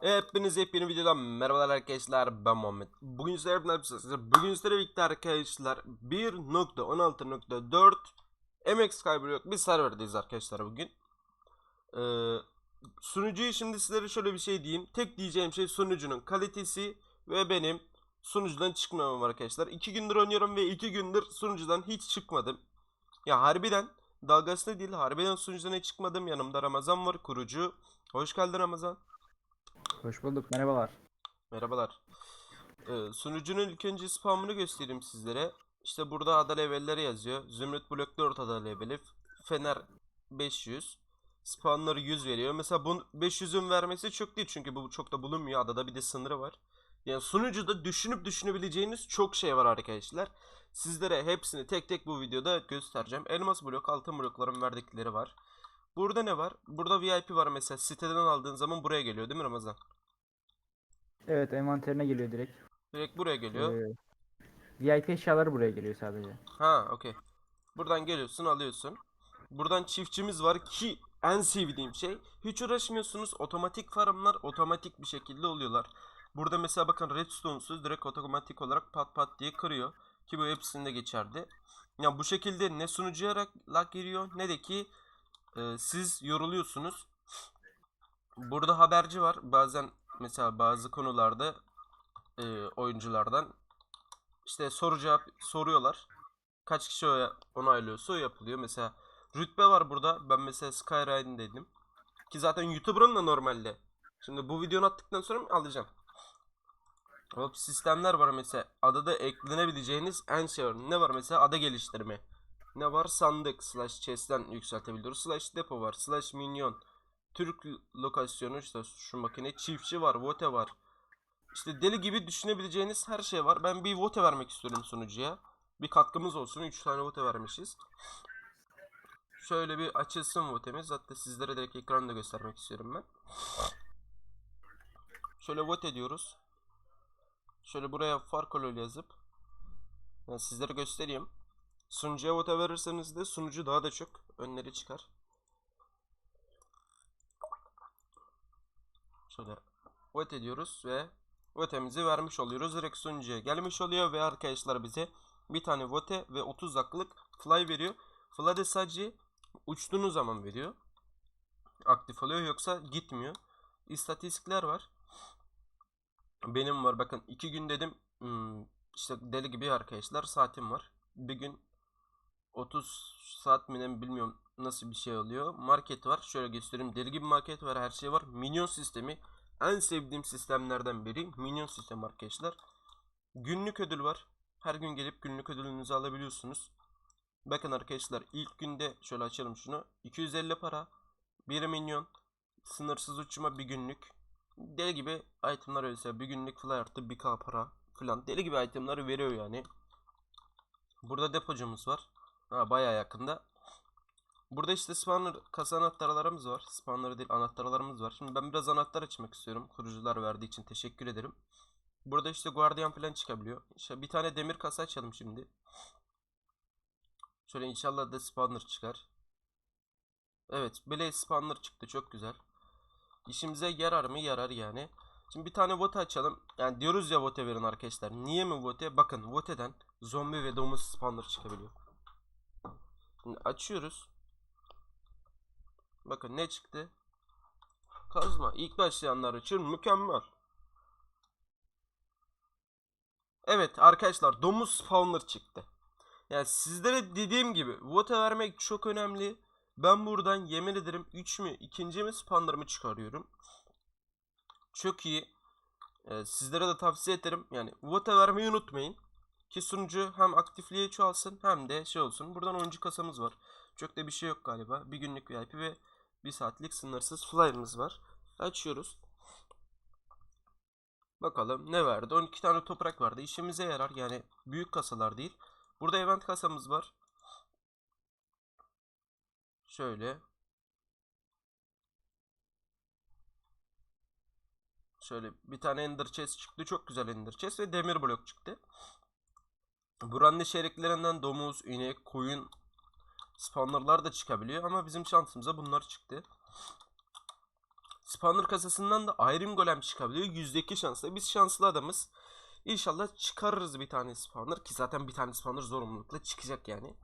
Hepiniz yepyeni videodan merhabalar arkadaşlar ben Muhammed. Bugün yapacağız? Bugün sizlerle birlikte arkadaşlar 1.16.4 MX Skyblock yok bir serverdeyiz arkadaşlar bugün. Ee, sunucuyu şimdi sizlere şöyle bir şey diyeyim. Tek diyeceğim şey sunucunun kalitesi ve benim sunucudan çıkmamam arkadaşlar. 2 gündür oynuyorum ve 2 gündür sunucudan hiç çıkmadım. Ya harbiden dalgasına değil harbiden sunucudan hiç çıkmadım. Yanımda Ramazan var kurucu. Hoş geldin Ramazan. Hoş bulduk. Merhabalar. Merhabalar. Ee, sunucunun ilk önce spamını göstereyim sizlere. İşte burada ada levelleri yazıyor. Zümrüt blok 4 ada leveli. Fener 500. Spawnları 100 veriyor. Mesela bu 500'ün vermesi çok değil çünkü bu çok da bulunmuyor. Adada bir de sınırı var. Yani sunucuda düşünüp düşünebileceğiniz çok şey var arkadaşlar. Sizlere hepsini tek tek bu videoda göstereceğim. Elmas blok, altın blokların verdikleri var. Burada ne var? Burada VIP var mesela. Siteden aldığın zaman buraya geliyor değil mi Ramazan? Evet envanterine geliyor direkt. Direkt buraya geliyor. Ee, VIP eşyaları buraya geliyor sadece. Ha, okey. Buradan geliyorsun, alıyorsun. Buradan çiftçimiz var ki en sevdiğim şey hiç uğraşmıyorsunuz. Otomatik farmlar otomatik bir şekilde oluyorlar. Burada mesela bakın redstone'suz direkt otomatik olarak pat pat diye kırıyor. Ki bu hepsinde geçerli. Ya bu şekilde ne sunucuya lag giriyor ne de ki e, siz yoruluyorsunuz. Burada haberci var. Bazen mesela bazı konularda e, oyunculardan işte soru cevap soruyorlar. Kaç kişi onaylıyorsa o yapılıyor. Mesela rütbe var burada. Ben mesela Skyrine'deydim. Ki zaten YouTuber'ım da normalde. Şimdi bu videonu attıktan sonra alacağım. Hop sistemler var mesela. Adada eklenebileceğiniz en şey var. Ne var mesela? Ada geliştirme. Ne var? Sandık slash chest'ten yükseltebiliyoruz. Slash depo var. Slash minyon. Türk lokasyonu işte şu makine. Çiftçi var. Vote var. İşte deli gibi düşünebileceğiniz her şey var. Ben bir vote vermek istiyorum sunucuya. Bir katkımız olsun. 3 tane vote vermişiz. Şöyle bir açılsın votemiz. Hatta sizlere direkt ekranda göstermek istiyorum ben. Şöyle vote ediyoruz. Şöyle buraya Farkolol yazıp ben sizlere göstereyim. Sunucuya vote verirseniz de sunucu daha da çok önleri çıkar. Şöyle vote ediyoruz ve votemizi vermiş oluyoruz. Direkt sunucuya gelmiş oluyor ve arkadaşlar bize bir tane vote ve 30 dakikalık fly veriyor. Fly de sadece uçtuğunuz zaman veriyor. Aktif oluyor yoksa gitmiyor. İstatistikler var. Benim var bakın 2 gün dedim hmm, işte deli gibi arkadaşlar saatim var. Bir gün 30 saat mi ne bilmiyorum nasıl bir şey oluyor. Market var. Şöyle göstereyim. Deli gibi market var. Her şey var. Minyon sistemi. En sevdiğim sistemlerden biri. Minyon sistemi arkadaşlar. Günlük ödül var. Her gün gelip günlük ödülünüzü alabiliyorsunuz. Bakın arkadaşlar ilk günde şöyle açalım şunu. 250 para. 1 milyon. Sınırsız uçma bir günlük. Deli gibi itemlar öyle bir günlük fly artı 1k para falan. Deli gibi itemları veriyor yani. Burada depocumuz var. Ha bayağı yakında. Burada işte spawner kasa anahtarlarımız var. Spawner değil anahtarlarımız var. Şimdi ben biraz anahtar açmak istiyorum. Kurucular verdiği için teşekkür ederim. Burada işte guardian falan çıkabiliyor. İşte bir tane demir kasa açalım şimdi. Şöyle inşallah da spawner çıkar. Evet, Blaze spawner çıktı. Çok güzel. İşimize yarar mı? Yarar yani. Şimdi bir tane vote açalım. Yani diyoruz ya vote verin arkadaşlar. Niye mi vote? Bakın vote'den zombi ve domuz spawner çıkabiliyor. Şimdi açıyoruz. Bakın ne çıktı? Kazma. İlk başlayanlar için mükemmel. Evet arkadaşlar domuz spawner çıktı. Yani sizlere dediğim gibi vote vermek çok önemli. Ben buradan yemin ederim 3 mü 2. mi spawner'ımı çıkarıyorum. Çok iyi. Ee, sizlere de tavsiye ederim. Yani vote vermeyi unutmayın. Ki sunucu hem aktifliği çoğalsın hem de şey olsun. Buradan oyuncu kasamız var. Çok da bir şey yok galiba. Bir günlük VIP ve bir saatlik sınırsız flyer'ımız var. Açıyoruz. Bakalım ne verdi? 12 tane toprak vardı. İşimize yarar. Yani büyük kasalar değil. Burada event kasamız var. Şöyle. Şöyle bir tane Ender Chest çıktı. Çok güzel Ender Chest ve demir blok çıktı. Buranın içeriklerinden domuz, inek, koyun spawnerlar da çıkabiliyor ama bizim şansımıza bunlar çıktı. Spawner kasasından da Iron Golem çıkabiliyor. %2 şansla. Biz şanslı adamız. İnşallah çıkarırız bir tane spawner ki zaten bir tane spawner zorunlulukla çıkacak yani.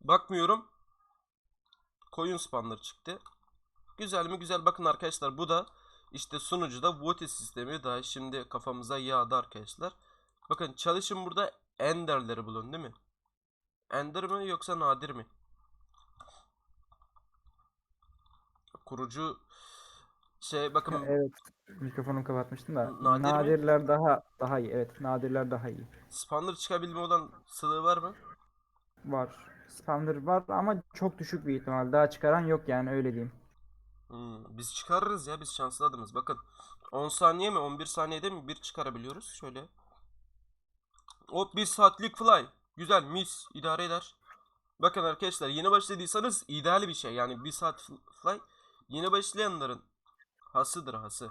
Bakmıyorum. Koyun spawner çıktı. Güzel mi? Güzel. Bakın arkadaşlar bu da işte sunucuda vote sistemi daha şimdi kafamıza yağdı arkadaşlar. Bakın çalışın burada enderleri bulun değil mi? Ender mi yoksa nadir mi? Kurucu şey bakın Evet. Mikrofonumu kapatmıştım da. Nadir mi? nadirler daha daha iyi. Evet, nadirler daha iyi. spawner çıkabilme olan sıvı var mı? Var. Spawner var ama çok düşük bir ihtimal. Daha çıkaran yok yani öyle diyeyim. Hmm, biz çıkarırız ya biz şanslı adamız. Bakın 10 saniye mi 11 saniyede mi bir çıkarabiliyoruz. Şöyle. Hop 1 saatlik fly. Güzel mis idare eder. Bakın arkadaşlar yeni başladıysanız ideal bir şey. Yani 1 saat fl- fly yeni başlayanların hasıdır hası.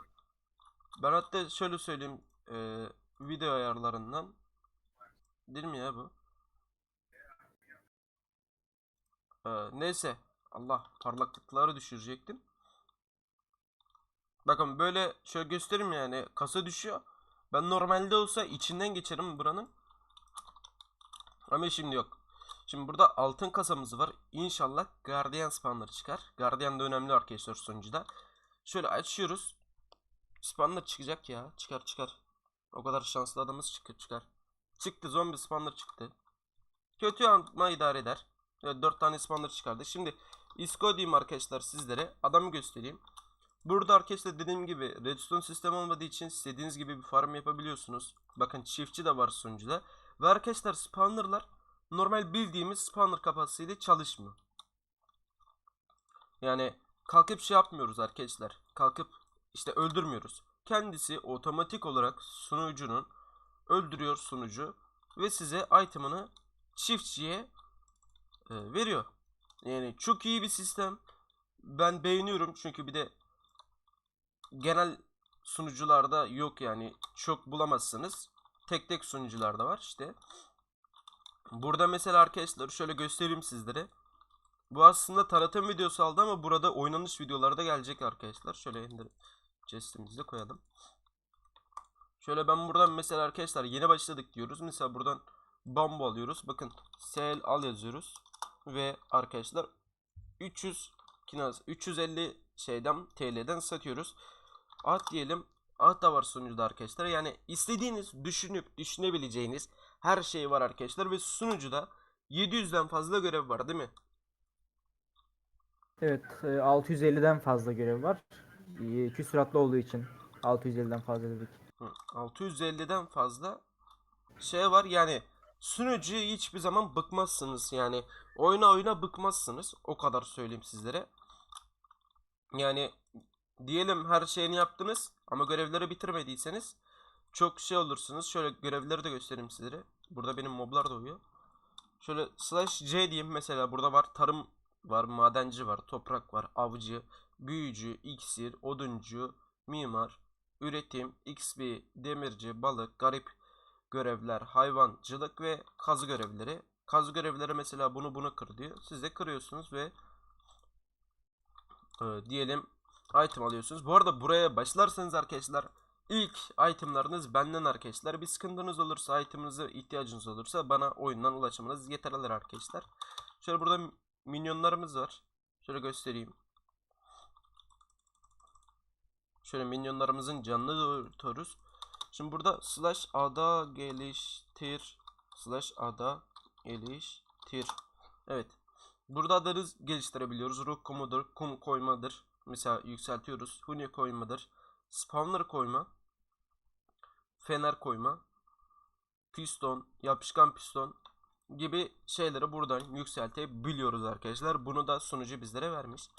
Ben hatta şöyle söyleyeyim e, video ayarlarından değil mi ya bu? E, neyse Allah parlaklıkları düşürecektim. Bakın böyle şöyle göstereyim yani kasa düşüyor. Ben normalde olsa içinden geçerim buranın. Ama şimdi yok. Şimdi burada altın kasamız var. İnşallah Guardian spawner çıkar. Guardian da önemli arkadaşlar sonucuda. Şöyle açıyoruz. Spawner çıkacak ya. Çıkar çıkar. O kadar şanslı adamız çıkar çıkar. Çıktı zombi spawner çıktı. Kötü ama idare eder. Evet 4 tane spawner çıkardı. Şimdi isko diyeyim arkadaşlar sizlere. Adamı göstereyim. Burada arkadaşlar dediğim gibi redstone sistemi olmadığı için istediğiniz gibi bir farm yapabiliyorsunuz. Bakın çiftçi de var sunucuda. Ve arkadaşlar spawnerlar normal bildiğimiz spawner kapasitesiyle çalışmıyor. Yani kalkıp şey yapmıyoruz arkadaşlar. Kalkıp işte öldürmüyoruz. Kendisi otomatik olarak sunucunun öldürüyor sunucu ve size itemını çiftçiye e, veriyor. Yani çok iyi bir sistem. Ben beğeniyorum çünkü bir de genel sunucularda yok yani çok bulamazsınız. Tek tek sunucularda var işte. Burada mesela arkadaşlar şöyle göstereyim sizlere. Bu aslında tanıtım videosu aldı ama burada oynanış videoları da gelecek arkadaşlar. Şöyle indir chest'imizi koyalım. Şöyle ben buradan mesela arkadaşlar yeni başladık diyoruz. Mesela buradan bambu alıyoruz. Bakın sel al yazıyoruz. Ve arkadaşlar 300 kinaz 350 şeyden TL'den satıyoruz. At diyelim. At da var sunucuda arkadaşlar. Yani istediğiniz düşünüp düşünebileceğiniz her şey var arkadaşlar ve sunucuda 700'den fazla görev var değil mi? Evet, e, 650'den fazla görev var. E, Küsuratlı olduğu için 650'den fazla dedik. Hı, 650'den fazla şey var yani sunucu hiçbir zaman bıkmazsınız yani oyna oyna bıkmazsınız o kadar söyleyeyim sizlere. Yani diyelim her şeyini yaptınız ama görevleri bitirmediyseniz çok şey olursunuz. Şöyle görevleri de göstereyim sizlere. Burada benim moblar da uyuyor. Şöyle slash C diyeyim mesela burada var tarım var, madenci var, toprak var, avcı, büyücü, iksir, oduncu, mimar, üretim, XP, demirci, balık, garip görevler, hayvancılık ve kazı görevleri. Kazı görevleri mesela bunu bunu kır diyor. Siz de kırıyorsunuz ve e, diyelim item alıyorsunuz. Bu arada buraya başlarsanız arkadaşlar ilk itemlarınız benden arkadaşlar. Bir sıkıntınız olursa iteminize ihtiyacınız olursa bana oyundan ulaşmanız yeterlidir arkadaşlar. Şöyle burada minyonlarımız var. Şöyle göstereyim. Şöyle minyonlarımızın canını doğurtuyoruz. Şimdi burada slash ada geliştir slash ada geliştir. Evet. Burada adları geliştirebiliyoruz. Ruh kumudur, kum koymadır. Mesela yükseltiyoruz. Huni koymadır. Spawner koyma. Fener koyma. Piston, yapışkan piston gibi şeyleri buradan yükseltebiliyoruz arkadaşlar. Bunu da sunucu bizlere vermiş.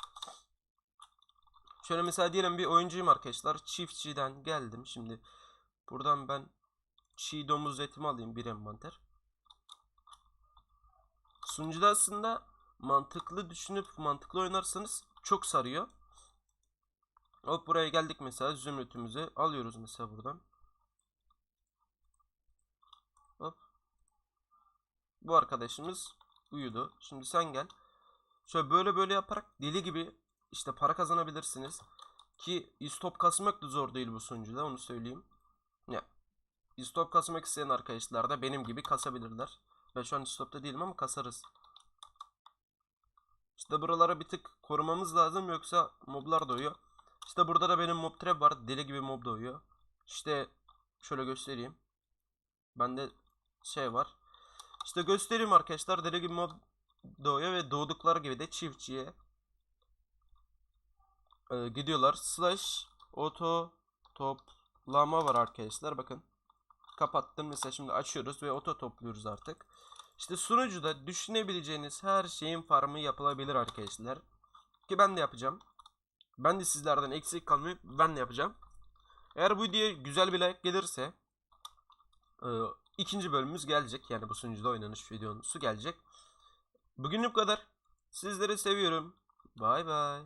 Şöyle mesela diyelim bir oyuncuyum arkadaşlar. Çiftçiden geldim. Şimdi buradan ben çiğ domuz etimi alayım bir envanter. Sunucuda aslında mantıklı düşünüp mantıklı oynarsanız çok sarıyor. Hop buraya geldik mesela zümrütümüzü alıyoruz mesela buradan. Hop. Bu arkadaşımız uyudu. Şimdi sen gel. Şöyle böyle böyle yaparak deli gibi işte para kazanabilirsiniz. Ki istop kasmak da zor değil bu sunucuda onu söyleyeyim. Ya istop kasmak isteyen arkadaşlar da benim gibi kasabilirler. Ben şu an istopta değilim ama kasarız. İşte buralara bir tık korumamız lazım yoksa moblar doğuyor. İşte burada da benim mob trap var. Deli gibi mob doğuyor. İşte şöyle göstereyim. Bende şey var. İşte göstereyim arkadaşlar. Deli gibi mob doğuyor ve doğdukları gibi de çiftçiye e, gidiyorlar. Slash auto toplama var arkadaşlar. Bakın. Kapattım. Mesela şimdi açıyoruz ve auto topluyoruz artık. İşte sunucuda düşünebileceğiniz her şeyin farmı yapılabilir arkadaşlar. Ki ben de yapacağım. Ben de sizlerden eksik kalmayıp ben de yapacağım. Eğer bu videoya güzel bir like gelirse e, ikinci bölümümüz gelecek. Yani bu sunucuda oynanış videosu gelecek. Bugünlük bu kadar. Sizleri seviyorum. Bay bay.